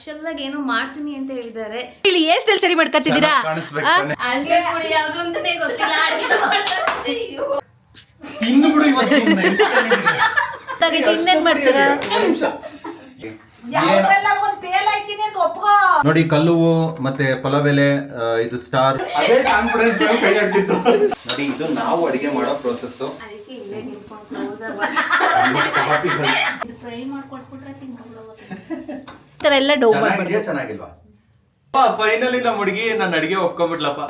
Special ಆಗಿ ಏನೋ ಮಾಡ್ತೀನಿ ಅಂತ ಹೇಳಿದ್ದಾರೆ. ಇಲ್ಲಿ ಏನ್ ಸ್ಟೈಲ್ ಸರಿ ಮಾಡ್ಕೊತಿದ್ದೀರಾ? ಚೆನ್ನಾಗ್ ಕಾಣಿಸ್ಬೇಕು ತಾನೆ. ಅಡ್ಗೆ ಪುಡಿ ಯಾವ್ದು ಅಂತಾನೆ ಗೊತ್ತಿಲ್ಲ ಅಡ್ಗೆ ಮಾಡ್ತಾರೆ. ಅಯ್ಯೋ. ತಿಂದ್ಬಿಡು ಇವತ್ತಿಂದ ಗೊತ್ತಾಗೈತೆ, ಇನ್ನೇನ್ ಮಾಡ್ತೀರಾ? ಒಂದ್ ನಿಮಿಷ. ಯಾವ್ದ್ರಲ್ಲ ಒಂದ್ ಫೇಲ್ ಆಯ್ತೀನಿ ಅಂತ ಒಪ್ಕೋ. ನೋಡಿ ಕಲ್ಲು ಮತ್ತೆ ಪಲವೆಲೆ ಆ, ಇದು ಸ್ಟಾರ್ ಅದೇ ಕಾನ್ಫಿಡೆನ್ಸ್ ಕೈ ಹಾಕಿದ್ದು ನೋಡಿ ಇದು ನಾವು ಅಡಿಗೆ ಮಾಡೋ ಪ್ರೋಸೆಸ್ ಅದಕ್ಕೆ ಇಲ್ಲೇ ನಿಂತ್ಕೊಂಡು ಕ್ಲೋಸ್ ಆಗಿ ಫ್ರೈ ಮಾಡ್ಕೊಟ್ಬಿಟ್ರೆ ತಿನ್ಕೊಂಡ್ಬಿಡೋದು ಎಲ್ಲ ಡೌ ಮಾಡ್ಬಾರ್ದು ಚೆನ್ನಾಗಿದೆಯಾ ಚೆನ್ನಾಗಿಲ್ವಾ? ಫೈನಲಿ ನಮ್ಮ ಹುಡುಗಿ ನನ್ನ ಅಡಿಗೆ ಒಪ್ಕೊಂಡ್ಬಿಟ್ಲಪ್ಪ.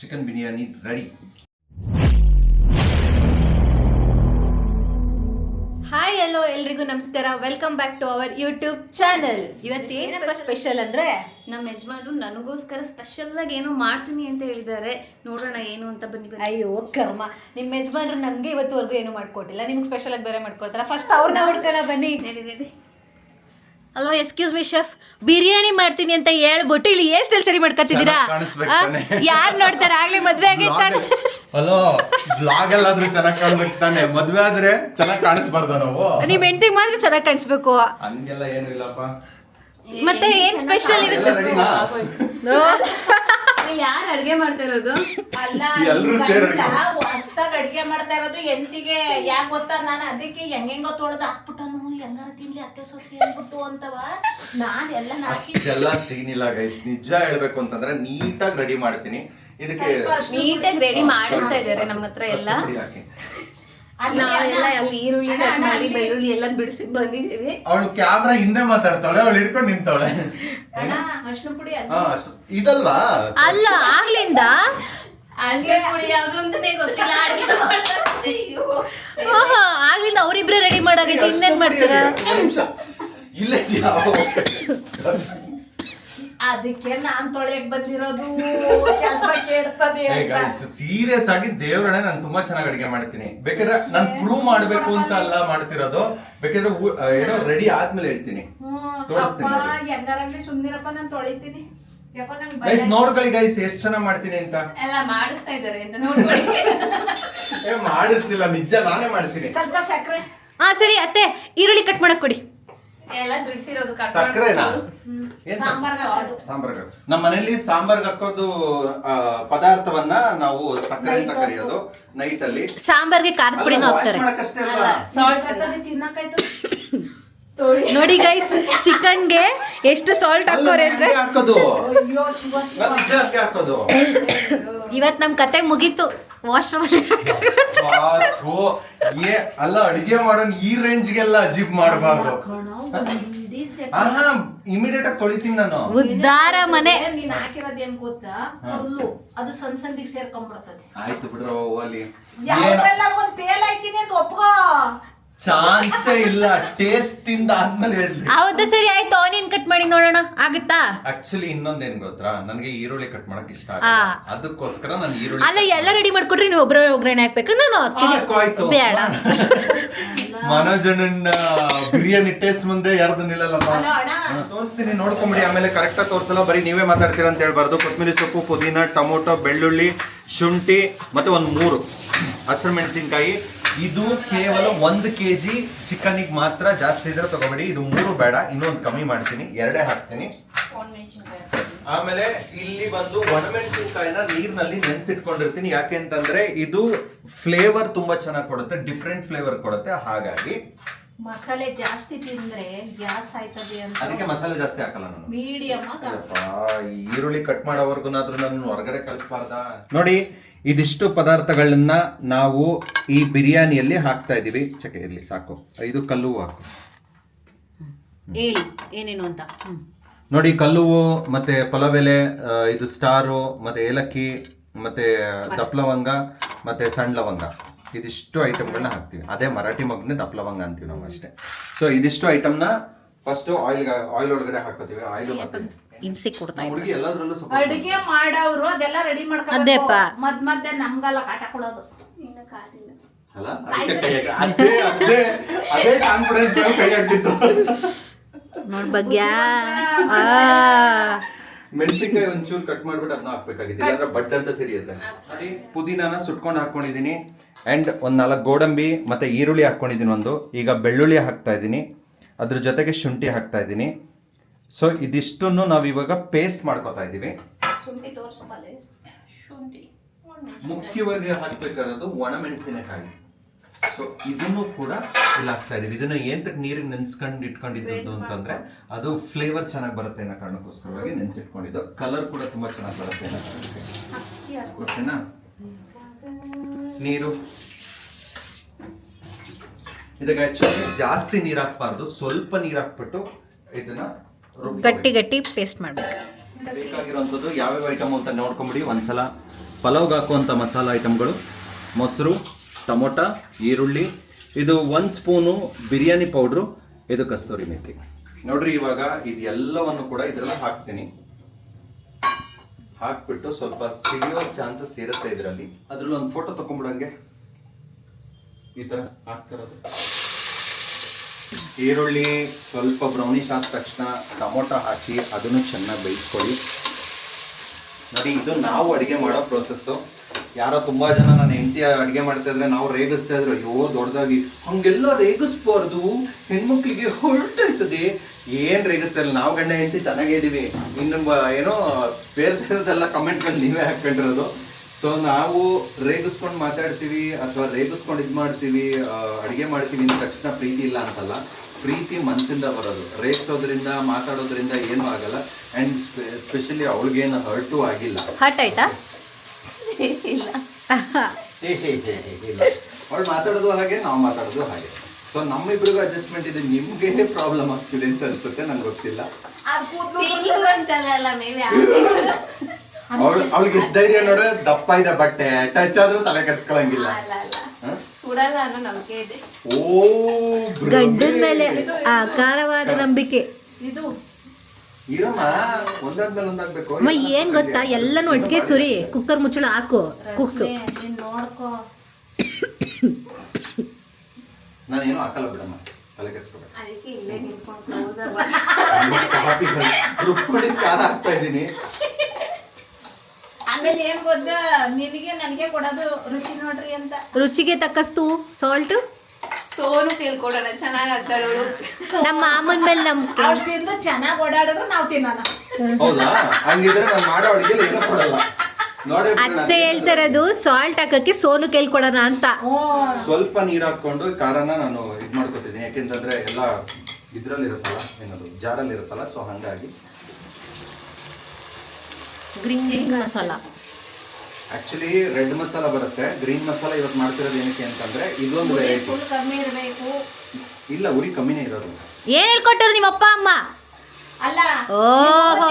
Chicken biryani ready hi hello ಎಲ್ರಿಗೂ ನಮಸ್ಕಾರ. Welcome back to our YouTube channel ಇವತ್ತೇನಪ್ಪ special ಅಂದ್ರೆ? ನಮ್ಮ ಯಜಮಾನರು ನನಗೋಸ್ಕರ ಸ್ಪೆಷಲ್ ಆಗಿ ಏನೋ ಮಾಡ್ತೀನಿ ಅಂತ ಹೇಳಿದ್ದಾರೆ. ನೋಡೋಣ ಏನು ಅಂತ ಬನ್ನಿ ಬನ್ನಿ. ಅಯ್ಯೋ ಕರ್ಮ. ನಿಮ್ಮ ಯಜಮಾನ್ರು ನಮ್ಗೆ ಇವತ್ತುವರೆಗೂ ಏನು ಮಾಡ್ಕೊಟ್ಟಿಲ್ಲ. ನಿಮ್ಗೆ ಸ್ಪೆಷಲ್ ಆಗಿ ಬೇರೆ ಮಾಡ್ಕೊಡ್ತಾರ? ಫಸ್ಟ್ ಅವ್ರನ್ನ ಹುಡ್ಕೋಣ ಬನ್ನಿ. ಅಲ್ವಾ ಎಕ್ಸ್ಕ್ಯೂಸ್ ಮಿ ಶೆಫ್ ಬಿರಿಯಾನಿ ಮಾಡ್ತೀನಿ ಅಂತ ಹೇಳ್ಬಿಟ್ಟು ಇಲ್ಲಿ ಏನ್ ಸ್ಟೈಲ್ ಸರಿ ಮಾಡ್ಕೊತಿದ್ದೀರಾ? ಕಾಣಿಸ್ಬೇಕು ತಾನೆ. ಯಾರು ನೋಡ್ತಾರೆ? ಆಗ್ಲೇ ಮದ್ವೆ ಆಗಿರ್ತಾನೆ ಹಲೋ ಬ್ಲಾಗ್ ಎಲ್ಲಾದ್ರೂ ಚೆನ್ನಾಗಿ ಕಾಣ್ಬೇಕು ತಾನೆ. ಮದ್ವೆ ಆದ್ರೆ ಚೆನ್ನಾಗಿ ಕಾಣಿಸ್ಬಾರ್ದ ನಾವು? ನಿಮ್ ಹೆಂಡತಿಗೆ ಮಾತ್ರ ಚೆನ್ನಾಗಿ ಕಾಣಿಸ್ಬೇಕು. ಹಂಗೆಲ್ಲ ಏನು ಇಲ್ಲಪ್ಪ. ಮತ್ತೆ ಏನ್ ಸ್ಪೆಷಲ್ ಇರುತ್ತೆ? ಯಾರು ಅಡ್ಗೆ ಮಾಡ್ತಾ ಇರೋದು? ಅಲ್ಲ ಎಲ್ರೂ ಸೇರಿ ಅಡ್ಗೆ ಹೊಸ್ದಾಗ್ ಅಡ್ಗೆ ಮಾಡ್ತಾ ಇರೋದು? ಎಂಟಿಗೆ ಯಾಕೆ ಗೊತ್ತಾ? ನಾನು ಅದಕ್ಕೆ ಹೆಂಗೆಂಗೋ ತೊಳೆದು ಹಾಕ್ಬಿಟ್ಟನು. ಹೆಂಗಾರ ತಿನ್ಲಿ ಅತ್ತೆ ಸೊಸಿ ಅಂದ್ಬಿಟ್ಟು ಅಂತವ. ನಾನ್ ಎಲ್ಲ ನಾಶಿ ಅಷ್ಟೆಲ್ಲ ಸೀನ್ ಇಲ್ಲ ಗೈಸ್ ನಿಜ ಹೇಳ್ಬೇಕು ಅಂತಂದ್ರೆ ನೀಟಾಗಿ ರೆಡಿ ಮಾಡ್ತೀನಿ. ಇದಕ್ಕೆ ನೀಟಾಗಿ ರೆಡಿ ಮಾಡಿಸ್ತಾ ಇದಾರೆ ನಮ್ಮ ಹತ್ರ ಎಲ್ಲ. ನಾವೆಲ್ಲ ಅಲ್ಲಿ ಈರುಳ್ಳಿ ಕಟ್ ಮಾಡಿ ಬೆಳ್ಳುಳ್ಳಿ ಎಲ್ಲ ಬಿಡಿಸಿ ಬಂದಿದ್ದೀವಿ. ಅವಳು ಕ್ಯಾಮ್ರಾ ಹಿಂದೆ ಮಾತಾಡ್ತಾಳೆ ಅವಳು ಹಿಡ್ಕೊಂಡು ನಿಂತವಳೆ. ಅಣ್ಣ ಅರ್ಶಿನ ಪುಡಿ ಅಲ್ಲಿ? ಹಾ ಅಷ್ಟು- ಇದಲ್ವಾ? ಅಲ್ಲ ಆಗ್ಲಿಂದ? ಅಡ್ಗೆ ಪುಡಿ ಯಾವ್ದು ಅಂತಾನೆ ಗೊತ್ತಿಲ್ಲ ಅಡ್ಗೆ ಮಾಡ್ತಾರೆ ಅಯ್ಯೋ. ಓಹೋ ಆಗ್ಲಿಂದ ಅವರಿಬ್ರೆ ರೆಡಿ ಮಾಡಾಗೈತೆ ಇನ್ನೇನ್ ಮಾಡ್ತೀರಾ? ಒಂದ್ ನಿಮಿಷ. ಇಲ್ಲೇ ಯಾವ ಅದಕ್ಕೆ ನಾನ್ ತೊಳೆಯಕ್ ಬಂದಿರೋದು. ಕೆಲಸ ಕೇಳ್ತದೆ ಸೀರಿಯಸ್ ಆಗಿ ದೇವ್ರಣೆ ನಾನು ತುಂಬಾ ಚೆನ್ನಾಗಿ ಅಡಿಗೆ ಮಾಡ್ತೀನಿ. ಬೇಕಾದ್ರೆ ನಾನು ಪ್ರೂವ್ ಮಾಡ್ಬೇಕು ಅಂತ ಅಲ್ಲ ಮಾಡ್ತಿರೋದು. ಬೇಕಾದ್ರೆ ಏನೋ ರೆಡಿ ಆದ್ಮೇಲೆ ಹೇಳ್ತೀನಿ. ತೋರಿಸ್ತೀನಿ ಹೆಂಗಾರಾಗ್ಲಿ ಸುಮ್ನಿರಪ್ಪ ನಾನು ತೊಳಿತೀನಿ. ಗೈಸ್ ನೋಡ್ಕೊಳ್ಳಿ ಗೈಸ್ ಎಷ್ಟ್ ಚೆನ್ನಾಗಿ ಮಾಡ್ತೀನಿ ಅಂತ. ಎಲ್ಲ ಮಾಡಿಸ್ತಾ ಇದ್ದಾರೆ ಅಂತ ನೋಡ್ಕೊಳ್ಳಿ. ಏ ಮಾಡಿಸ್ತಿಲ್ಲ ನಿಜ ನಾನೇ ಮಾಡ್ತೀನಿ. ಸ್ವಲ್ಪ ಸಕ್ಕರೆ. ಹಾ ಸರಿ ಅತ್ತೆ ಈರುಳ್ಳಿ ಕಟ್ ಮಾಡಕ್ ಕೊಡಿ. ಎಲ್ಲ ಬಿಡಿಸಿರೋದು ಸಕ್ಕರೆನಾ? ಏನ್ ಸಾಂಬಾರ್ಗ್ ಸಾಂಬಾರ್ಗೆ ನಮ್ಮ ಮನೆಯಲ್ಲಿ ಸಾಂಬಾರ್ ಹಾಕೋದು ಆ, ಪದಾರ್ಥವನ್ನ ನಾವು ಸಕ್ಕರೆ ಅಂತ ಕರೆಯೋದು ನೈಟ್ ಅಲ್ಲಿ. ಸಾಂಬಾರ್ಗೆ ಖಾರದ ಪುಡಿನ ಹಾಕ್ತಾರೆ. ಮಾಡಕ್ಕಷ್ಟೇ ಅಲ್ಲ ಸಾಲ್ಟ್ ಎಲ್ಲ. ತಿನ್ನಕತ್ತದ ತಿನ್ನಕಾಯ್ತದ ತೊಳಿ. ನೋಡಿ ಗೈಸ್ ಚಿಕನ್ಗೆ ಎಷ್ಟು ಸಾಲ್ಟ್ ಹಾಕೋರೆ ಅಂದ್ರೆ ಹಾಕೋದು. ಅಯ್ಯೋ ಶಿವ ಶಿವ. ನಾನ್ ನಿಜ ಹಂಗೆ ಹಾಕೋದು. ಇವತ್ ನಮ್ ಕತೆ ಮುಗೀತು. ವಾಶ್ ಆ, ಥು, ಏ ಅಲ್ಲ ಅಡಿಗೆ ಮಾಡೋನ್ ಈ ರೇಂಜ್ಗೆಲ್ಲ ಅಜೀಬ್ ಮಾಡಬಾರ್ದು. ಆಹಾ ಇಮಿಡಿಯೇಟ್ ಆಗಿ ತೊಳಿತೀನಿ ನಾನು. ಉದ್ದಾರ ಮನೆ. ನೀನ್ ಹಾಕಿರೋದ್ ಏನ್ ಗೊತ್ತಾ? ಹುಲ್ಲು ಅದು ಸಣ್ಣ ಸಣ್ಣದಿಗೆ ಸೇರ್ಕೊಂಡ್ಬಿಡ್ತದೆ ಆಯ್ತು ಬಿಡ್ರೋ ಹೋಗಲಿ ಯಾವ್ದ್ರಲ್ಲ ಒಂದ್ ಫೇಲ್ ಆಯ್ತೀನಿ ಅಂತ ಒಪ್ಕೋ. ಚಾನ್ಸೇ ಇಲ್ಲ ಟೇಸ್ಟ್ ತಿಂದ ಆದ್ಮೇಲೆ ಹೇಳ್ರಿ. ಹೌದಾ ಸರಿ ಆಯ್ತು ಆನಿಯನ್ ಕಟ್ ಮಾಡಿ ನೋಡೋಣ ಆಗುತ್ತಾ? ಆಕ್ಚುಲಿ ಇನ್ನೊಂದೇನ್ ಗೊತ್ತಾ? ನನಗೆ ಈರುಳ್ಳಿ ಕಟ್ ಮಾಡಕ್ ಇಷ್ಟ ಆ. ಆಗಲ್ಲ. ಅದಕ್ಕೋಸ್ಕರ ನಾನು ಈರುಳ್ಳಿ ಅಲ್ಲ ಎಲ್ಲ ರೆಡಿ ಮಾಡ್ಕೊಡ್ರಿ ನೀವು ಒಬ್ಬರೇ ಒಗ್ಗರಣೆ ಹಾಕ್ಬೇಕು. ನಾನು ಹಾಕ್ತೀನಿ ಹಾಕು, ಆಯ್ತು. ಬೇಡ. ಮನೋಜನನ್ನ ಬಿರಿಯಾನಿ ಟೇಸ್ಟ್ ಮುಂದೆ ಯಾರ್ದು ನಿಲ್ಲಲ್ಲಪ್ಪ ಅಲ್ಲ ಅಣ್ಣ. ಹಾ, ತೋರಿಸ್ತೀನಿ ನೋಡ್ಕೊಂಬಿಡಿ. ಆಮೇಲೆ ಕರೆಕ್ಟ್ ಆಗಿ ತೋರಿಸಲ್ಲ. ಬರೀ ನೀವೇ ಮಾತಾಡ್ತೀರಾ ಅಂತ ಹೇಳ್ಬಾರ್ದು. ಕೊತ್ತಂಬರಿ ಸೊಪ್ಪು ಪುದೀನ ಟೊಮೊಟೊ ಬೆಳ್ಳುಳ್ಳಿ ಶುಂಠಿ ಮತ್ತೆ ಒಂದು ಮೂರು. ಹಸಿರು ಮೆಣಸಿನ್ಕಾಯಿ ಇದು ಕೇವಲ ಒಂದು ಕೆ ಜಿ ಚಿಕನಿಗೆ ಮಾತ್ರ ಜಾಸ್ತಿ ಇದ್ರೆ ತಗೋಬೇಡಿ. ಇದು ಮೂರು ಬೇಡ ಇನ್ನೊಂದು ಕಮ್ಮಿ ಮಾಡ್ತೀನಿ. ಎರಡೇ ಹಾಕ್ತೀನಿ. ಆಮೇಲೆ ಇಲ್ಲಿ ಬಂದು ಒಣಮೆಣಸಿನಕಾಯಿನ ನೀರಿನಲ್ಲಿ ನೆನೆಸಿಟ್ಕೊಂಡಿರ್ತೀನಿ. ಯಾಕೆ ಅಂತಂದ್ರೆ ಇದು ಫ್ಲೇವರ್ ತುಂಬಾ ಚೆನ್ನಾಗಿ ಕೊಡುತ್ತೆ ಡಿಫ್ರೆಂಟ್ ಫ್ಲೇವರ್ ಕೊಡುತ್ತೆ. ಹಾಗಾಗಿ ಮಸಾಲೆ ಜಾಸ್ತಿ ತಿಂದ್ರೆ ಗ್ಯಾಸ್ ಆಯ್ತದೆ ಅಂತ ಅದಕ್ಕೆ ಮಸಾಲೆ ಜಾಸ್ತಿ ಹಾಕಲ್ಲ ನಾನು. ಮೀಡಿಯಮ್ ಈರುಳ್ಳಿ ಕಟ್ ಮಾಡೋವರೆಗೂ ನಾನು ಹೊರಗಡೆ ಕಳಿಸ್ಬಾರ್ದ? ನೋಡಿ ಇದಿಷ್ಟು ಪದಾರ್ಥಗಳನ್ನ ನಾವು ಈ ಬಿರಿಯಾನಿಯಲ್ಲಿ ಹಾಕ್ತಾ ಇದ್ದೀವಿ. ಚಕ್ಕೆ ಇರ್ಲಿ ಸಾಕು. ಇದು ಕಲ್ಲು ಹಾಕು. ಹೇಳಿ ಏನೇನು ಅಂತ? ನೋಡಿ ಕಲ್ಲುವು ಮತ್ತೆ ಪಲವೆಲೆ ಆ, ಇದು ಸ್ಟಾರು ಮತ್ತೆ ಏಲಕ್ಕಿ ಮತ್ತೆ ದಪ್ಲವಂಗ ಮತ್ತೆ ಸಣ್ಣ ಲವಂಗ ಇದಿಷ್ಟು ಐಟಮ್ಗಳನ್ನ ಹಾಕ್ತೀವಿ. ಅದೇ ಮರಾಠಿ ಮಗ್ನೆ ದಪ್ಲವಂಗ ಅಂತೀವಿ ನಾವು ಅಷ್ಟೇ. ಸೊ ಇದಿಷ್ಟು ಐಟಮ್ನ ಫಸ್ಟ್ ಆಯಿಲ್ ಆಯಿಲ್ ಒಳಗಡೆ ಹಾಕೋತೀವಿ. ಆಯಿಲ್ ಮತ್ತೆ ಹಿಂಸೆ ಕೊಡ್ತಾ ಇದ್ರು ಅಡಿಗೆ ಮಾಡವ್ರು ಅದೆಲ್ಲ ರೆಡಿ ಮಾಡ್ಕೊಂಡು. ಮದ್ ಮಧ್ಯೆ ನಮ್ಗೆಲ್ಲ ಕಾಟ ಕೊಡೋದು. ಇನ್ನು ಕಾದಿಲ್ಲ ಅಲ್ಲ ಅದಕ್ಕೆ ಕೈ ಹಾಕ- ಅದೇ ಅದೇ ಅದೇ ಕಾನ್ಫಿಡೆನ್ಸ್ ಕೈ ಹಾಕಿದ್ದು ನೋಡ್ ಭಾಗ್ಯ. ಆ. ಮೆಣಸಿನ್ಕಾಯಿ ಒಂಚೂರು ಕಟ್ ಮಾಡ್ಬಿಟ್ಟು ಅದನ್ನ ಹಾಕ್ಬೇಕಾಗಿತ್ತು. ಇಲ್ಲಾಂದ್ರೆ ಬಡ್ ಅಂತ ಸಿಡಿಯುತ್ತೆ ನೋಡಿ ಪುದೀನಾನ ಸುಟ್ಕೊಂಡು ಹಾಕೊಂಡಿದೀನಿ ಅಂಡ್ ಒಂದ್ ನಾಲ್ಕು ಗೋಡಂಬಿ ಮತ್ತೆ ಈರುಳ್ಳಿ ಹಾಕೊಂಡಿದೀನಿ ಒಂದು. ಈಗ ಬೆಳ್ಳುಳ್ಳಿ ಹಾಕ್ತಾ ಇದ್ದೀನಿ. ಅದ್ರ ಜೊತೆಗೆ ಶುಂಠಿ ಹಾಕ್ತಾ ಇದ್ದೀನಿ. ಸೊ ಇದಿಷ್ಟನ್ನು ನಾವು ಇವಾಗ ಪೇಸ್ಟ್ ಮಾಡ್ಕೋತಾ ಇದ್ದೀವಿ. ಶುಂಠಿ ತೋರ್ಸಬಲ್ಲೆ ಶುಂಠಿ. ಮುಖ್ಯವಾಗಿ ಹಾಕ್ಬೇಕಾಗಿರೋದು ಒಣಮೆಣಸಿನಕಾಯಿ. ಸೊ ಇದನ್ನು ಕೂಡ ಇಲ್ಲಿ ಹಾಕ್ತಾ ಇದೀವಿ ಇದನ್ನ ಏಂತಕ್ಕೆ ನೀರಿಗೆ ನೆನ್ಸ್ಕೊಂಡು ಇಟ್ಕೊಂಡಿದ್ದು ಅಂತಂದ್ರೆ ಅದು ಫ್ಲೇವರ್ ಚೆನ್ನಾಗಿ ಬರುತ್ತೆ ಅನ್ನೋ ಕಾರಣಕ್ಕೋಸ್ಕರವಾಗಿ ನೆನ್ಸಿಟ್ಕೊಂಡಿದ್ದು. ಕಲರ್ ಕೂಡ ತುಂಬಾ ಚೆನ್ನಾಗಿ ಬರುತ್ತೆ ಅನ್ನೋ ಕಾರಣಕ್ಕೆ. ಓಕೆನಾ? ನೀರು. ಇದಕ್ಕೆ ಆಕ್ಚುಲಿ ಜಾಸ್ತಿ ನೀರು ಹಾಕ್ಬಾರ್ದು. ಸ್ವಲ್ಪ ನೀರು ಹಾಕ್ಬಿಟ್ಟು ಇದನ್ನ. ಗಟ್ಟಿ ಗಟ್ಟಿ ಪೇಸ್ಟ್ ಮಾಡ್ಬೇಕು. ಬೇಕಾಗಿರುವಂಥದ್ದು ಯಾವ್ಯಾವ ಐಟಮ್ ಅಂತ ನೋಡ್ಕೊಂಬಿಡಿ. ಒಂದ್ಸಲ ಪಲಾವ್ಗೆ ಹಾಕುವಂಥ ಮಸಾಲ ಐಟಮ್ಗಳು ಮೊಸರು ಟೊಮೊಟೊ ಈರುಳ್ಳಿ. ಇದು ಒಂದು ಸ್ಪೂನು ಬಿರಿಯಾನಿ ಪೌಡ್ರು ಇದು ಕಸ್ತೂರಿ ಮೇತಿ. ನೋಡ್ರಿ ಇವಾಗ ಇದೆಲ್ಲವನ್ನು ಕೂಡ ಇದರಲ್ಲಿ ಹಾಕ್ತೀನಿ. ಹಾಕ್ಬಿಟ್ಟು ಸ್ವಲ್ಪ ಸಿಡಿಯೋ ಚಾನ್ಸಸ್ ಇರುತ್ತೆ ಇದರಲ್ಲಿ. ಅದ್ರಲ್ಲಿ ಒಂದು ಫೋಟೋ ತಗೊಂಡ್ಬಿಡಂಗೆ ಈ ಥರ ಹಾಕ್ತಿರೋದು ಈರುಳ್ಳಿ ಸ್ವಲ್ಪ ಬ್ರೌನಿಶ್ ಆದ ತಕ್ಷಣ ಟೊಮೊಟೊ ಹಾಕಿ ಅದನ್ನು ಚೆನ್ನಾಗಿ ಬೇಯಿಸ್ಕೊಳ್ಳಿ. ನೋಡಿ, ಇದು ನಾವು ಅಡುಗೆ ಮಾಡೋ ಪ್ರೊಸೆಸ್ಸು ಯಾರೋ ತುಂಬಾ ಜನ ನಾನು ಹೆಂಡತಿ ಅಡುಗೆ ಮಾಡ್ತಾ ಇದ್ರೆ ನಾವು ರೇಗಿಸ್ತಾ ಇದ್ರು, ಅಯ್ಯೋ, ದೊಡ್ಡದಾಗಿ. ಹಂಗೆಲ್ಲ ರೇಗಿಸ್ಬಾರ್ದು. ಹೆಣ್ಮಕ್ಳಿಗೆ ಹೊರಟಿರ್ತದೆ ಏನ್ ರೇಗಿಸ್ತಾ ಇಲ್ಲ. ನಾವು ಗಂಡ ಹೆಂಡತಿ ಚೆನ್ನಾಗೇ ಇದ್ದೀವಿ ಇನ್ನು ಏನೋ ಬೇರೆ ಬೇರೆದೆಲ್ಲ ಕಮೆಂಟ್ಗಳು ನೀವೇ ಹಾಕೊಂಡಿರೋದು ಸೊ ನಾವು ರೇಗಿಸ್ಕೊಂಡು ಮಾತಾಡ್ತೀವಿ ಅಥವಾ ರೇಗಿಸ್ಕೊಂಡು ಇದು ಮಾಡ್ತೀವಿ ಅಡುಗೆ ಮಾಡ್ತೀವಿ ಅಂದ ತಕ್ಷಣ ಪ್ರೀತಿ ಇಲ್ಲ ಅಂತಲ್ಲ. ಪ್ರೀತಿ ಮನಸ್ಸಿಂದ ಬರೋದು. ರೇಗಿಸೋದ್ರಿಂದ ಮಾತಾಡೋದ್ರಿಂದ ಏನೂ ಆಗಲ್ಲ. ಆ್ಯಂಡ್ ಸ್ಪೆಷಲಿ ಅವಳಿಗೇನು ಹರ್ಟು ಆಗಿಲ್ಲ. ಹರ್ಟ್ ಆಯ್ತಾ? ಇಲ್ಲ. ಅವಳು ಮಾತಾಡೋದು ಹಾಗೆ ನಾವು ಮಾತಾಡೋದು ಹಾಗೆ. ಸೊ ನಮ್ಮಿಬ್ರಿಗೂ ಅಡ್ಜಸ್ಟ್ಮೆಂಟ್ ಇದೆ. ನಿಮ್ಗೆ ಪ್ರಾಬ್ಲಮ್ ಆಗ್ತಿದೆ ಅಂತ ಅನ್ಸುತ್ತೆ? ನಂಗೆ ಗೊತ್ತಿಲ್ಲ. ಅವಳು ಅವಳಿಗೆ ಎಷ್ಟು ಧೈರ್ಯ ನೋಡ ದಪ್ಪ ಇದೆ ಬಟ್ಟೆ ಟಚ್ ಆದ್ರೂ ತಲೆ ಕೆಡ್ಸ್ಕೊಳಂಗಿಲ್ಲ. ಅಲ್ಲ ಅಲ್ಲ ಹ? ಸುಡಲ್ಲ ಅನ್ನೋ ನಂಬಿಕೆ ಇದೆ. ಓ ಗಂಡನ ಮೇಲೆ ಆಕಾರವಾದ ನಂಬಿಕೆ. ಇದು. ಇರಮ್ಮ ಒಂದಾದ್ಮೇಲೆ ಒಂದಾಗ್ಬೇಕು. ಅಮ್ಮ ಏನ್ ಗೊತ್ತಾ? ಎಲ್ಲಾನು ಒಟ್ಟಿಗೆ ಸುರಿ. ಕುಕ್ಕರ್ ಮುಚ್ಚಳ ಹಾಕು ಕುಕ್ಸು ನೀನ್ ನೋಡ್ಕೋ. ನಾನೇನು ಹಾಕಲ್ಲ ಬಿಡಮ್ಮ. ತಲೆ ಕೆಸ್ಕೋಬೇಕು ಅದಕ್ಕೆ ಇಲ್ಲೇ ನಿಂತ್ಕೊಂಡು ಕ್ಲೋಸ್ ಆಗಿ ರುಬ್ಕೊಂಡಿದ್ ಖಾರ ಹಾಕ್ತಾ ಇದ್ದೀನಿ. ಆಮೇಲೆ ಏನ್ ಗೊತ್ತಾ? ನಿನಗೆ ನನಗೆ ಕೊಡೋದು ರುಚಿ ನೋಡ್ರಿ ಅಂತ. ರುಚಿಗೆ ತಕ್ಕಷ್ಟು ಸಾಲ್ಟ್ ಸೋನು ತಿಳ್ಕೊಡೋಣ ಚೆನ್ನಾಗಿ ಆಗ್ತಾಳು ನಮ್ಮ ಮಾಮನ ಮೇಲೆ ನಂಬಿಕೆ. ಅವ್ಳು ತಿಂದು ಚೆನ್ನಾಗಿ ಓಡಾಡಿದ್ರೆ ನಾವು ತಿನ್ನೋಣ. ಹೌದಾ? ಹಂಗಿದ್ರೆ ನಾನು ಮಾಡೋ ಏನೂ ಕೊಡಲ್ಲ. ನೋಡಿ ಅತ್ತೆ ಹೇಳ್ತಾರದು ಸಾಲ್ಟ್ ಹಾಕಕ್ಕೆ ಸೋನು ಕೇಳ್ಕೊಡೋಣ ಅಂತ. ಸ್ವಲ್ಪ ನೀರು ಹಾಕೊಂಡು ಖಾರನ ನಾನು ಇದು ಮಾಡ್ಕೊತಿದ್ದೀನಿ. ಯಾಕೆಂತಂದ್ರೆ ಎಲ್ಲ ಇದ್ರಲ್ಲಿ ಇರುತ್ತಲ್ಲ ಏನದು ಜಾರಲ್ಲಿ ಇರುತ್ತಲ್ಲ ಸೊ ಹಂಗಾಗಿ green masala actually red masala ಬರುತ್ತೆ. ಗ್ರೀನ್ ಮಸಾಲ ಇವತ್ತು ಮಾಡ್ತಿರೋದು ಏನಕ್ಕೆ ಅಂತಂದ್ರೆ ಇದೊಂದು ವೆರೈಟಿ ಫುಲ್ ಕಮ್ಮಿ ಇರಬೇಕು. ಇಲ್ಲ ಉರಿ ಕಮ್ಮಿನೇ ಇರೋದು. ಏನ್ ಹೇಳ್ಕೊಟ್ಟರು ನಿಮ್ಮ ಅಪ್ಪ ಅಮ್ಮ? ಅಲ್ಲ ಓಹೋ.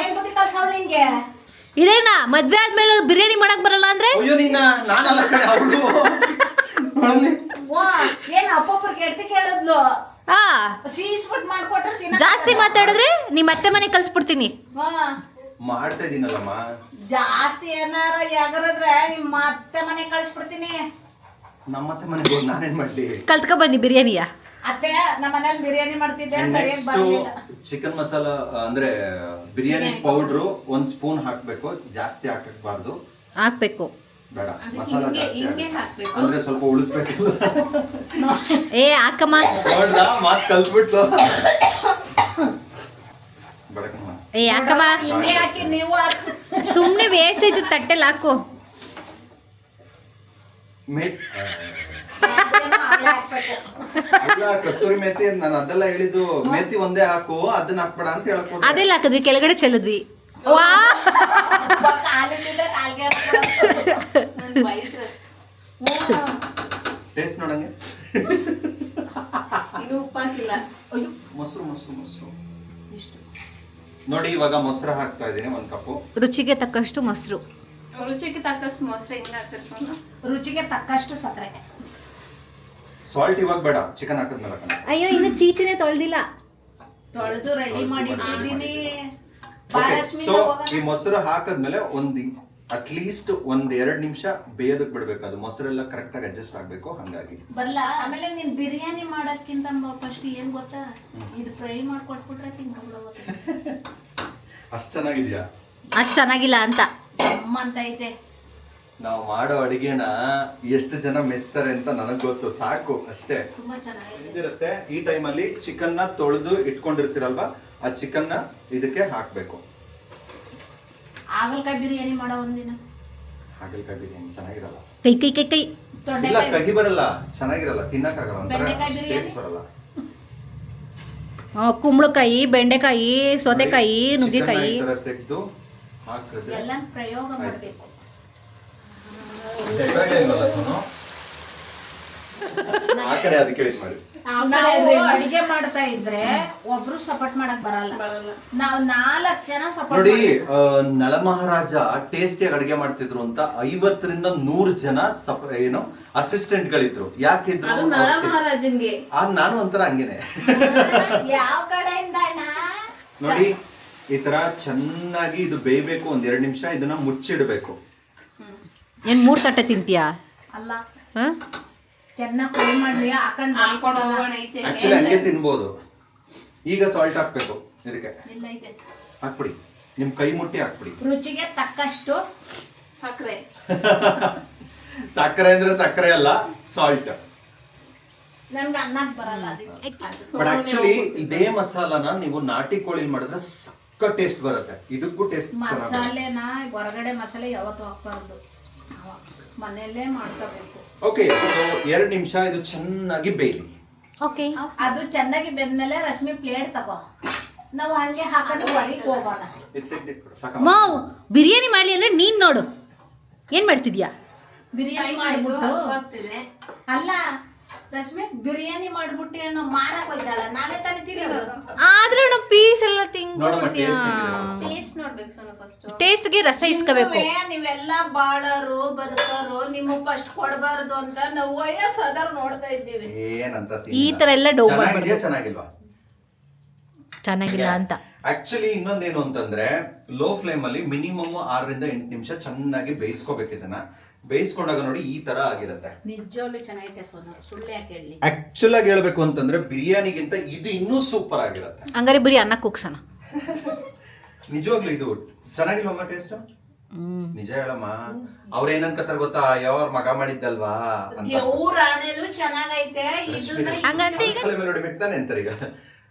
ಇದೇನಾ? ಮದ್ವೆ ಆದ್ಮೇಲೆ ಬಿರಿಯಾನಿ ಮಾಡಕ್ ಬರಲ್ಲ ಅಂದ್ರೆ? ಅಯ್ಯೋ ನೀನ? ನಾನಲ್ಲ ಕಡೆ ಅವಳು. ವಾ ಏನ್ ಅಪ್ಪೊಬ್ರು ಕೆಡ್ತಿ ಕೇಳಿದ್ಲು? ಆ ಸೀಸ್ಬಿಟ್ ಮಾಡ್ಕೊಟ್ರೆ ತಿನ್ನ ಜಾಸ್ತಿ ಮಾತಾಡಿದ್ರೆ ನಿಮ್ಮ ಅತ್ತೆ ಮನೆ ಕಳ್ಸ್ಬಿಡ್ತೀನಿ. ವಾ. ಮಾಡ್ತಾ ಇದೀನಲ್ಲಮ್ಮ. ಜಾಸ್ತಿ ಏನಾರ ಯಾಗರದ್ರೆ ನಿಮ್ಮ ಅತ್ತೆ ಮನೆ ಕಳಿಸ್ಬಿಡ್ತೀನಿ. ನಮ್ಮತ್ತೆ ಮನೆಗೆ ಹೋಗಿ ನಾನೇನ್ ಮಾಡ್ಲಿ? ಕಲ್ತ್ಕೊ ಬನ್ನಿ ಬಿರಿಯಾನಿಯ. ಅತ್ತೆ ನಮ್ಮ ಮನೇಲಿ ಬಿರಿಯಾನಿ ಮಾಡ್ತಿದ್ದೆ ಸರಿಯಾಗಿ ನೆಕ್ಸ್ಟ್ ಬರ್ಲಿಲ್ಲ. ಚಿಕನ್ ಮಸಾಲ ಅಂದ್ರೆ ಬಿರಿಯಾನಿ ಪೌಡ್ರು ಒಂದ್ ಸ್ಪೂನ್ ಹಾಕ್ಬೇಕು ಜಾಸ್ತಿ ಹಾಕಬಾರ್ದು. ಹಾಕ್ಬೇಕು. ಬೇಡ ಮಸಾಲ ಹಿಂಗೆ- ಜಾಸ್ತಿ ಹಾಕ್ಬೇಕು. ಅಂದ್ರೆ ಸ್ವಲ್ಪ ಉಳಿಸ್ಬೇಕು ಏ ಹಾಕಮ್ಮ. ನೋಡ್ದ ಮಾತ್ ಕಲ್ತ್ಬಿಟ್ಲು. ಏ ಹಾಕಿ ಸುಮ್ನೆ ವೇಸ್ಟ್ ಐತಿ ತಟ್ಟೆಲ್ ಹಾಕು. ಕಸ್ತೂರಿ ಮೇಥಿ ನಾನು ಅದೆಲ್ಲ ಹೇಳಿದ್ದು ಮೇತಿ ಒಂದೇ ಹಾಕು ಅದನ್ನ ಹಾಕ್ಬೇಡ ಅಂತ ಹೇಳಕ್ ಹೋದೆ. ಅದೆಲ್ಲ ಹಾಕಿದ್ವಿ ಕೆಳಗಡೆ ಚೆಲ್ಲಿದ್ವಿ ವಾ! ಟೇಸ್ಟ್ ನೋಡಂಗೆ? ಮೊಸರು ಮೊಸರು ಮೊಸರು. ನೋಡಿ ಇವಾಗ ಮೊಸರು ಹಾಕ್ತಾ ಇದೀನಿ ಒಂದು ಕಪ್ಪು. ರುಚಿಗೆ ತಕ್ಕಷ್ಟು ಮೊಸರು. ರುಚಿಗೆ ತಕ್ಕಷ್ಟು ಮೊಸರು ಹೆಂಗ್ ಹಾಕ್ತಾರೆ ಸೋನು ರುಚಿಗೆ ತಕ್ಕಷ್ಟು ಸಕ್ಕರೆ. ಸಾಲ್ಟ್ ಇವಾಗ ಬೇಡ ಚಿಕನ್ ಹಾಕಿದ್ಮೇಲೆ ಕಣ ಅಯ್ಯೋ ಇನ್ನು ಚೀಚಿನೇ ತೊಳೆದಿಲ್ಲ. ತೊಳೆದು ರೆಡಿ ಮಾಡಿ ಇಟ್ಟಿದ್ದೀನಿ ಸೊ ಈ ಮೊಸರು ಹಾಕದ್ಮೇಲೆ ಒಂದ್ ಅಟ್ಲೀಸ್ಟ್ ಒಂದ್ ಎರಡ್ ನಿಮಿಷ ಬೇಯೋದಕ್ ಬಿಡ್ಬೇಕು. ಅದು ಮೊಸರೆಲ್ಲ ಕರೆಕ್ಟ್ ಆಗಿ ಅಡ್ಜಸ್ಟ್ ಆಗ್ಬೇಕು ಹಂಗಾಗಿ. ಬರಲ್ಲ ಆಮೇಲೆ ನೀನ್ ಬಿರಿಯಾನಿ ಮಾಡಕ್ಕಿಂತ ಫಸ್ಟ್ ಏನ್ ಗೊತ್ತಾ? ಇದು ಫ್ರೈ ಮಾಡ್ಕೊಟ್ಬಿಟ್ರೆ ತಿನ್ಕೊಂಡ್ಬಿಡೋದು ಅಷ್ಟ್ ಚೆನ್ನಾಗಿದ್ಯಾ? ಅಷ್ಟ್ ಚೆನ್ನಾಗಿಲ್ಲ ಅಂತ. ಅಮ್ಮ ಅಂತ ಐತೆ. ನಾವು ಮಾಡೋ ಅಡಿಗೆನ ಎಷ್ಟು ಜನ ಮೆಚ್ತಾರೆ ಅಂತ ನನಗ್ ಗೊತ್ತು. ಸಾಕು ಅಷ್ಟೇ. ತುಂಬಾ ಚೆನ್ನಾಗಿದೆ. ಇದಿರುತ್ತೆ ಈ ಟೈಮಲ್ಲಿ ಚಿಕನ್ನ ತೊಳೆದು ಇಟ್ಕೊಂಡಿರ್ತೀರಲ್ವಾ? ಆ ಚಿಕನ್ನ ಇದಕ್ಕೆ ಹಾಕ್ಬೇಕು. ಹಾಗಲ್ಕಾಯಿ ಬಿರಿಯಾನಿ ಮಾಡೋ ಒಂದಿನ. ಹಾಗಲ್ಕಾಯಿ ಬಿರಿಯಾನಿ ಚೆನ್ನಾಗಿರಲ್ಲ. ಕೈ ಕೈ ಕೈ ಕೈ. ಇಲ್ಲ ತೊಂಡೆಕಾಯಿ ಕಹಿ ಬರಲ್ಲ. ಚೆನ್ನಾಗಿರಲ್ಲ. ತಿನ್ನಕ್ಕಾಗಲ್ಲ. ಒಂಥರ ಬೆಂಡೆಕಾಯಿ ಬಿರಿಯಾನಿ? ಟೇಸ್ಟ್ ಬರಲ್ಲ. ಆ, ಕುಂಬಳಕಾಯಿ ಬೆಂಡೆಕಾಯಿ ಸೌತೆಕಾಯಿ ನುಗ್ಗೆಕಾಯಿ. ತೆಗೆದು ಹಾಕಿದ್ರೆ ಎಲ್ಲ ಪ್ರಯೋಗ ಮಾಡಬೇಕು. ಎದುರಾಗೆ ಇಲ್ವಲ್ಲ ಸೋನು? ಆ ಕಡೆ ಅದಕ್ಕೆ ವೇಟ್ ಮಾಡಿ. ನಾವು ಅಡಿಗೆ ಮಾಡ್ತಾ ಇದ್ರೆ ಒಬ್ರು ಸಪೋರ್ಟ್ ಮಾಡಕ್ ಬರಲ್ಲ. ನಾವು ನಾಲ್ಕ್ ಜನ ಸಪೋರ್ಟ್ ನೋಡಿ ಆ, ನಳಮಹಾರಾಜ ಟೇಸ್ಟಿಯಾಗಿ ಅಡಿಗೆ ಮಾಡ್ತಿದ್ರು ಅಂತ ಐವತ್ತರಿಂದ ನೂರ್ ಜನ ಸಪ ಏನು ಅಸಿಸ್ಟೆಂಟ್ ಗಳಿದ್ರು. ಯಾಕಿದ್ರು ಅದು ನಳ ಮಹಾರಾಜನ್ಗೆ. ಆಗ ನಾನು ಒಂಥರ ಹಂಗೇನೆ. ಯಾವ ಕಡೆಯಿಂದ ಅಣ್ಣ? ನೋಡಿ ಈ ತರ ಚೆನ್ನಾಗಿ ಇದು ಬೇಯಬೇಕು ಒಂದ್ ಎರಡ್ ನಿಮಿಷ ಇದನ್ನ ಮುಚ್ಚಿಡ್ಬೇಕು. ಏನ್ ಮೂರ್ ತಟ್ಟೆ ತಿಂತೀಯಾ? ಅಲ್ಲ. ಹಾ? ಚೆನ್ನಾಗಿ ಫ್ರೈ ಮಾಡಿ ಹಾಕೊಂಡ್ ಹಾಕೊಂಡು ಹೋಗೋಣ ಆಕ್ಚುಲಿ ಹಂಗೆ ತಿನ್ಬೋದು. ಈಗ ಸಾಲ್ಟ್ ಹಾಕ್ಬೇಕು ಇದಕ್ಕೆ. ಇಲ್ಲ ಐತೆ. ಹಾಕ್ಬಿಡಿ. ನಿಮ್ ಕೈ ಮುಟ್ಟಿ ಹಾಕ್ಬಿಡಿ. ರುಚಿಗೆ ತಕ್ಕಷ್ಟು ಸಕ್ಕರೆ. ಸಕ್ಕರೆ ಅಂದ್ರೆ ಸಕ್ಕರೆ ಅಲ್ಲ ಸಾಲ್ಟ್ ನನ್ಗೆ ಅನ್ನಕ್ ಬರಲ್ಲ ಬಟ್ ಆಕ್ಚುಲಿ ಇದೇ ಮಸಾಲಾನ ನೀವು ನಾಟಿ ಕೋಳಿ ಮಾಡಿದ್ರೆ ಸಕ್ಕ ಟೇಸ್ಟ್ ಬರುತ್ತೆ. ಇದಕ್ಕೂ ಟೇಸ್ಟ್ ಚೆನ್ನಾಗಿ ಮಸಾಲೆನ ಹೊರಗಡೆ ಮಸಾಲೆ ಯಾವತ್ತು ಹಾಕ್ಬಾರ್ದು. ಮನೆಯಲ್ಲೇ ಮಾಡ್ಕೋಬೇಕು. ಓಕೆ ಸೊ ಎರಡು ನಿಮಿಷ ಇದು ಚೆನ್ನಾಗಿ ಬೇಯಲಿ. ಓಕೆ ಅದು ಚೆನ್ನಾಗಿ ಬೆಂದ್ಮೇಲೆ ರಶ್ಮಿ ಪ್ಲೇಟ್ ತಗೋ. ನಾವು ಹಂಗೆ ಹಾಕೊಂಡು ಹೊರಗೆ ಹೋಗೋಣ? ಮಾವ್ ಬಿರಿಯಾನಿ ಮಾಡಲಿ ಅಂದ್ರೆ ನೀನ್ ನೋಡು. ಏನ್ ಮಾಡ್ತಿದ್ಯಾ? ಬಿರಿಯಾನಿ ಮಾಡ್ಬಿಟ್ಟು ಅಲ್ಲ ರಶ್ಮಿ ಬಿರಿಯಾನಿ ಮಾಡ್ಬಿಟ್ಟಿ ಅನ್ನೋ ಮಾರಕ್ ಹೋಯ್ತಾಳ ನಾವೇ ತಾನೇ ತಿನ್ನೋದು. ಆದ್ರೂ ನಾವು ಪೀಸ್ ಎಲ್ಲ ಮಸ್ತ್. ಟೇಸ್ಟ್ ನೋಡ್ಬೇಕು ಸೋನು ಫಸ್ಟ್ ಟೇಸ್ಟ್ಗೆ ರಸ ಇಸ್ಕೋಬೇಕು. ನೀವೆಲ್ಲ ಬಾಳರು ಬದುಕರು ನಿಮ್ಮ ಫಸ್ಟ್ ಕೊಡಬಾರದು ಅಂತ ನಾವು ವಯಸ್ಸಾದವ್ರು ನೋಡ್ತಾ ಇದ್ದೀವಿ. ಏನಂತ ಈ ತರ ಎಲ್ಲ ಡೌ ಚೆನ್ನಾಗಿದೆಯಾ ಚೆನ್ನಾಗಿಲ್ವಾ? ಚೆನ್ನಾಗಿಲ್ಲ ಅಂತ. ಆಕ್ಚುಲಿ ಇನ್ನೊಂದೇನು ಅಂತಂದ್ರೆ ಲೋ ಫ್ಲೇಮ್ ಅಲ್ಲಿ ಮಿನಿಮಮ್ ಆರರಿಂದ ಎಂಟು ನಿಮಿಷ ಚೆನ್ನಾಗಿ ಬೇಯಿಸ್ಕೋಬೇಕು ಇದನ್ನ. ಬೇಯಿಸ್ಕೊಂಡಾಗ ನೋಡಿ ಈ ತರ ಆಗಿರುತ್ತೆ. ನಿಜವಾಗ್ಲೂ ಚೆನ್ನಾಗೈತೆ ಸೋನು. ಸುಳ್ಳು ಯಾಕೆ ಹೇಳಿ ಆಕ್ಚುಲ್ ಆಗಿ ಹೇಳ್ಬೇಕು ಅಂತಂದ್ರೆ ಬಿರಿಯಾನಿಗಿಂತ ಇದು ಇನ್ನೂ ಸೂಪರ್ ಆಗಿರುತ್ತೆ. ಹಂಗಾರೆ ಬರೀ ಅನ್ನ ಕೂಗ್ಸೋಣ. ನಿಜವಾಗ್ಲೂ ಇದು ಚೆನ್ನಾಗಿಲ್ವಮ್ಮ ಟೇಸ್ಟ್ ನಿಜ ಹೇಳಮ್ಮ. ಅವ್ರ ಏನನ್ಕತ್ತಾರ ಗೊತ್ತಾ? ಯಾವ ಮಗ ಮಾಡಿದ್ದಲ್ವಾ? ಅಂತ. ದೇವ್ರ ಆಣೆಲು ಚೆನ್ನಾಗೈತೆ. ಇದನ್ನ ಹಂಗಂತ ಈಗ ತಲೆ ಮೇಲೆ ಹೊಡಿಬೇಕು ತಾನೆ ಅಂತಾರೆ ಈಗ.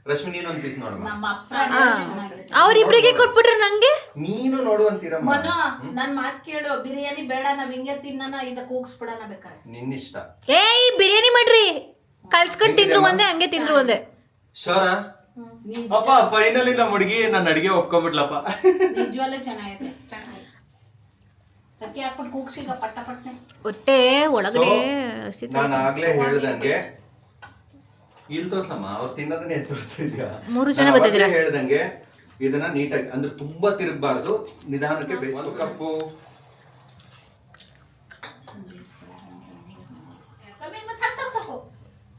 ರಶ್ಮಿ ನೀನು ಒಂದ್ ಪೀಸ್ ನೋಡಮ್ಮ. ನಮ್ಮ ಅಪ್ಪ ಆಣೆಲು ಚೆನ್ನಾಗೈತೆ ಅವ್ರಿಬ್ರಿಗೆ ಕೊಟ್ಬಿಟ್ರೆ ನಂಗೆ? ನೀನು ನೋಡು ಅಂತೀರಮ್ಮ. ಮನು ನನ್ ಮಾತ್ ಕೇಳು. ಬಿರಿಯಾನಿ ಬೇಡ ನಾವ್ ಹಿಂಗೆ ತಿನ್ನನ ಇದ ಕೂಗ್ಸ್ಬಿಡಣ ಬೇಕಾರೆ ನಿನ್ನಿಷ್ಟ. ಏಯ್ ಬಿರಿಯಾನಿ ಮಾಡ್ರಿ. ಕಲ್ಸ್ಕೊಂಡ್ ತಿಂದ್ರು ಒಂದೇ ಹಂಗೆ ತಿಂದ್ರು ಒಂದೇ. ಶೋರ ಅಪ್ಪ ಫೈನಲಿ ನಮ್ಮ ಹುಡುಗಿ ನನ್ನ ಅಡಿಗೆ ಒಪ್ಕೊಂಡ್ಬಿಟ್ಲಪ್ಪ. ಚೆನ್ನಾಗಿದೆ ಚೆನ್ನಾಗಿದೆ ಅಕ್ಕಿ ಹಾಕ್ಬಿಟ್ಟು ಕೂಗ್ಸಿಗ ಪಟ್ಟ ಪಟ್ನೆ. ಹೊಟ್ಟೆ ಒಳಗಡೆ ನಾನು ಆಗ್ಲೇ ಹೇಳ್ದಂಗೆ ಇಲ್ಲಿ ತೋರ್ಸಮ್ಮ ಅವ್ರು ತಿನ್ನೋದನ್ನ ಎಲ್ಲಿ ತೋರಿಸ್ತಾ ಇದ್ಯಾ ಮೂರು ಜನ ಬರ್ತಿದ್ದೀರಾ? ಹೇಳ್ದಂಗೆ ಇದನ್ನ ನೀಟಾಗಿ ಅಂದ್ರೆ ತುಂಬಾ ತಿರುಗಬಾರ್ದು ನಿಧಾನಕ್ಕೆ ಬೇಯಿಸ್ಬೇಕು. ಕಪ್ಪು.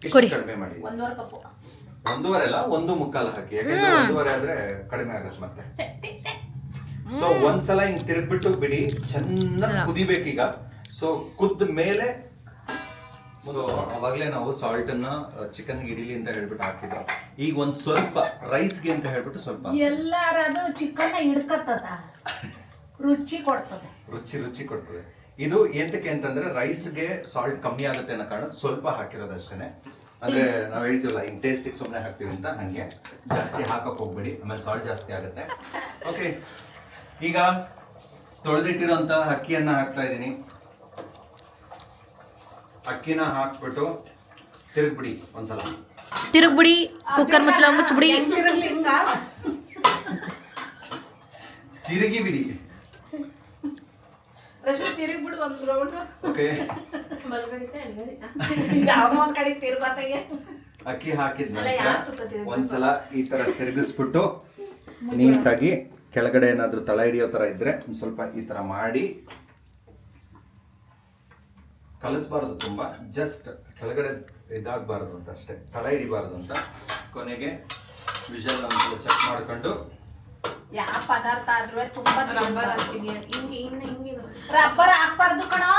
ಕೊಡಿ. ಕಡಿಮೆ ಮಾಡಿ. ಒಂದೂವರೆ ಕಪ್ಪು. ಒಂದೂವರೆ ಅಲ್ಲ ಒಂದು ಮುಕ್ಕಾಲು ಹಾಕಿ. ಯಾಕಂದ್ರೆ ಒಂದೂವರೆ ಆದ್ರೆ ಕಡಿಮೆ ಆಗತ್ತೆ ಮತ್ತೆ. ಸೊ ಒಂದ್ಸಲ ಹಿಂಗ್ ತಿರುಗ್ಬಿಟ್ಟು ಬಿಡಿ ಚೆನ್ನಾಗಿ ಕುದಿಬೇಕೀಗ. ಸೊ ಕುದ್ದ ಮೇಲೆ ಸೊ ಅವಾಗಲೇ ನಾವು ಸಾಲ್ಟ್ ಅನ್ನ ಚಿಕನ್ ಇಡಿಲಿ ಅಂತ ಹೇಳ್ಬಿಟ್ಟು ಹಾಕಿದ್ವಿ. ಈಗ ಒಂದ್ ಸ್ವಲ್ಪ ರೈಸ್ಗೆ ಅಂತ ಹೇಳ್ಬಿಟ್ಟು ಸ್ವಲ್ಪ ಎಲ್ಲಾರದು ಚಿಕನ್ ಹಿಡ್ಕತ್ತದ. ರುಚಿ ಕೊಡ್ತದೆ. ರುಚಿ ರುಚಿ ಕೊಡ್ತದೆ. ಇದು ಎಂತಕ್ಕೆ ಅಂತಂದ್ರೆ ರೈಸ್ಗೆ ಸಾಲ್ಟ್ ಕಮ್ಮಿ ಆಗುತ್ತೆ ಅನ್ನೋ ಕಾರಣ ಸ್ವಲ್ಪ ಹಾಕಿರೋದಷ್ಟೇ ಅಂದ್ರೆ ನಾವ್ ಹೇಳ್ತೀವಲ್ಲ ಹಿಂಗ್ ಟೇಸ್ಟಿಗೆ ಸುಮ್ಮನೆ ಹಾಕ್ತೀವಿ ಅಂತ ಹಂಗೆ. ಜಾಸ್ತಿ ಹಾಕಕ್ ಹೋಗ್ಬೇಡಿ ಆಮೇಲೆ ಸಾಲ್ಟ್ ಜಾಸ್ತಿ ಆಗುತ್ತೆ. ಓಕೆ ಈಗ ತೊಳೆದಿಟ್ಟಿರೋ ಅಕ್ಕಿಯನ್ನ ಹಾಕ್ತಾ ಇದ್ದೀನಿ. ಅಕ್ಕಿನ ಹಾಕ್ಬಿಟ್ಟು ತಿರುಗ್ಬಿಡಿ ಒಂದ್ಸಲ. ತಿರುಗ್ಬಿಡಿ ಕುಕ್ಕರ್ ಮುಚ್ಚಳ ಮುಚ್ಚಿಬಿಡಿ. ತಿರುಗಿ ಬಿಡಿ ರಶ್ಮಿ ತಿರುಗ್ಬಿಡು ಒಂದ್ ರೌಂಡ್ ಓಕೆ. ಕಡೆ ಅಕ್ಕಿ ಹಾಕಿದ ತಿರುಗ್ಬೇಕು? ಒಂದ್ಸಲ ಈ ತರ ತಿರುಗಿಸ್ಬಿಟ್ಟು ನೀಟಾಗಿ ಕೆಳಗಡೆ ಏನಾದ್ರೂ ತಳ ಹಿಡಿಯೋ ತರ ಇದ್ರೆ ಒಂದ್ ಸ್ವಲ್ಪ ಈ ತರ ಮಾಡಿ ಕಲಿಸ್ಬಾರ್ದು ತುಂಬ. ಜಸ್ಟ್ ಕೆಳಗಡೆ ಇದಾಗಬಾರ್ದು ಅಂತ ಅಷ್ಟೇ. ತಳ ಹಿಡಿಬಾರ್ದು ಅಂತ ಕೊನೆಗೆ ವಿಷಲ್ ಅಂತ ಚೆಕ್ ಮಾಡ್ಕೊಂಡು. ಯಾವ ಪದಾರ್ಥ ಆದ್ರೂ ತುಂಬಾ ರಬ್ಬರ್ ಹಾಕ್ತೀನಿ. ಹಿಂಗೆ ಇನ್ನು ರಬ್ಬರ್ ಹಾಕ್ಬಾರ್ದು ಕಣೋ.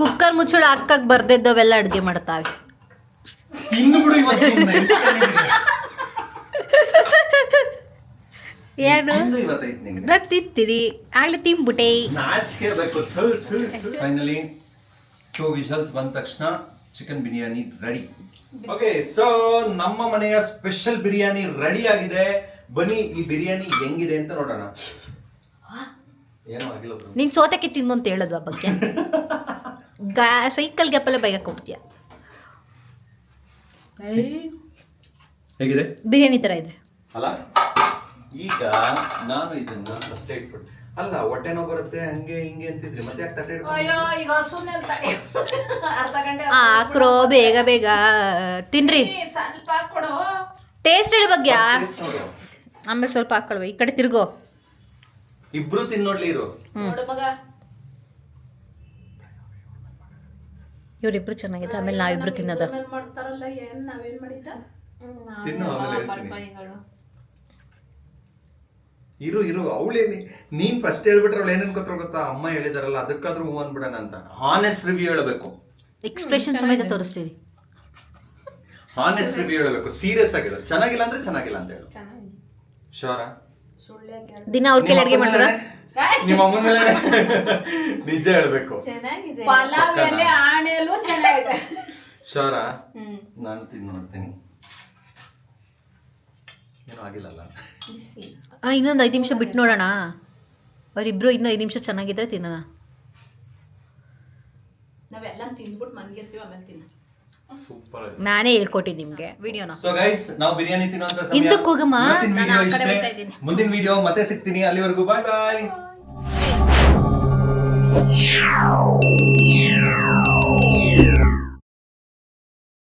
ಕುಕ್ಕರ್ ಮುಚ್ಚಳ ಹಾಕಕ್ ಬರ್ದಿದ್ದವೆಲ್ಲ ಅಡುಗೆ ಮಾಡ್ತಾವೆ. ತಿಂದ್ಬಿಡು ಇವತ್ತು. ಇವತ್ತೈತ್ ನಿಂಗೆ ರತ್ತಿತ್ತಿರಿ ಆಗ್ಲೇ ತಿಂಬಿಟ್ಟೆ ನಾಚಿಕೆ ಬೇಕು ಫೈನಲಿ ಟೂ ವಿಷಲ್ಸ್ ಬಂದ ತಕ್ಷಣ chicken biryani ready okay so ನಮ್ಮ ಮನೆಯ ಸ್ಪೆಷಲ್ ಬಿರಿಯಾನಿ ರೆಡಿ ಆಗಿದೆ. ಬನ್ನಿ ಈ ಬಿರಿಯಾನಿ ಹೆಂಗಿದೆ ಅಂತ ನೋಡೋಣ. ಏನೋ ಆಗಿಲ್ಲ. ನೀನ್ ಸೋತಕ್ಕೆ ತಿಂದು ಅಂತ ಹೇಳೋದು ಆ ಬಗ್ಗೆ. ಗಾ ಸೈಕಲ್ ಗ್ಯಾಪಲ್ಲೇ ಬೈಕ್ ಕೊಡ್ತೀಯ ಹೇಗಿದೆ? ಬಿರಿಯಾನಿ ತರ ಇದೆ. ಅಲ್ಲ? ಈಗ ನಾನು ಇದನ್ನ ತಟ್ಟೆ ಇಟ್ಬಿಟ್ಟೆ ಅಲ್ಲ ಹೊಟ್ಟೆ ನೋವು ಬರುತ್ತೆ ಹಂಗೆ ಹಿಂಗೆ ಅಂತಿದ್ರಿ. ಮತ್ತೆ ಯಾಕೆ ತಟ್ಟೆ ಇಟ್ಕೊಂಡು ಅಯ್ಯೋ ಈಗ ಹಸುನೆ ತಡಿ ಅರ್ಧ ಗಂಟೆ ಆಕ್ರೋ ಬೇಗ ಬೇಗ ತಿನ್ರಿ. ಸ್ವಲ್ಪ ಕೊಡು ಟೇಸ್ಟ್ ಹೇಳಿ ಬಗ್ಗೆ. Taste ನೋಡು. ಆಮೇಲೆ ಸ್ವಲ್ಪ ಹಾಕೊಳ್ವ. ಈ ಕಡೆ ತಿರ್ಗೋ. ಇಬ್ರು ತಿನ್ನೋಡ್ಲಿ ಇರು. ನೋಡು ಮಗ. ಇವ್ರಿಬ್ರು ಚೆನ್ನಾಗಿದೆ ಆಮೇಲೆ ನಾವಿಬ್ರು ತಿನ್ನೋದು. ಆಮೇಲ್ ಮಾಡ್ತಾರಲ್ಲ ಏನ್ ನಾವೇನ್ ಮಾಡಿದ್ದ? ತಿನ್ನು ಆಮೇಲೆ ಹೇಳ್ತೀನಿ. ಇರು ಇರು ಅವಳೇನಿ ನೀನ್ ಫಸ್ಟ್ ಹೇಳ್ಬಿಟ್ರೆ ಅವಳು ಏನೇನು ಗೊತ್ತಾರ ಗೊತ್ತಾ? ಅಮ್ಮ ಹೇಳಿದಾರಲ್ಲ ಅದಕ್ಕಾದ್ರೂ ಹೂ ಅನ್ಬಿಡಣ ಅಂತ. ಹಾನೆಸ್ಟ್ ರಿವ್ಯೂ ಹೇಳಬೇಕು. ಎಕ್ಸ್ಪ್ರೆಷನ್ ಸಮೇತ ತೋರಿಸ್ತೀವಿ. ಹಾನೆಸ್ಟ್ ರಿವ್ಯೂ ಹೇಳಬೇಕು. ಸೀರಿಯಸ್ ಆಗಿಲ್ಲ ಚೆನ್ನಾಗಿಲ್ಲ ಅಂದ್ರೆ ಚೆನ್ನಾಗಿಲ್ಲ ಅಂತ ಹೇಳು. ಶೋರ? ದಿನ ಅವ್ರ ಕೈಲಿ ಅಡುಗೆ ಮಾಡ್ತಾರ? ನಿಮ್ಮ ಅಮ್ಮನ ಮೇಲೆ ನಿಜ ಹೇಳ್ಬೇಕು. ಚೆನ್ನಾಗಿದೆ. ಪಲಾವ್ ಎಲೆ ಆಣೆಲು ಚೆನ್ನಾಗಿದೆ. ಶೋರ ನಾನು ತಿಂದು ನೋಡ್ತೀನಿ. ಏನೂ ಆಗಿಲ್ಲಲ್ಲ. ಇನ್ನೊಂದು ಐದು ನಿಮಿಷ ಬಿಟ್ಟು ನೋಡೋಣ. ಅವರಿಬ್ರು ಇನ್ನೂ ಐದು ನಿಮಿಷ ಚೆನ್ನಾಗಿದ್ರೆ ತಿನ್ನೋಣ. ನಾವೆಲ್ಲ ತಿಂದ್ಬಿಟ್ಟು ಮನ್ಗಿರ್ತೀವಿ ಆಮೇಲೆ ತಿನ್ನ ಸೂಪರ್ ನಾನೇ ಹೇಳ್ಕೊಟ್ಟಿದ್ದು ನಿಮ್ಗೆ. ವಿಡಿಯೋನ. ಸೊ ಗೈಸ್ ನಾವು ಬಿರಿಯಾನಿ ತಿನ್ನುವಂತ ಸಮಯ. ಹಿಂದಕ್ಕೆ ಹೋಗಮ್ಮ. ಇವತ್ತಿನ ನಾನು ಆ ಕಡೆ ಇಷ್ಟೇ. ಬರ್ತಾ ಇದ್ದೀನಿ. ಮುಂದಿನ ವಿಡಿಯೋ ಮತ್ತೆ ಸಿಗ್ತೀನಿ. ಅಲ್ಲಿವರೆಗೂ ಬಾಯ್ ಬಾಯ್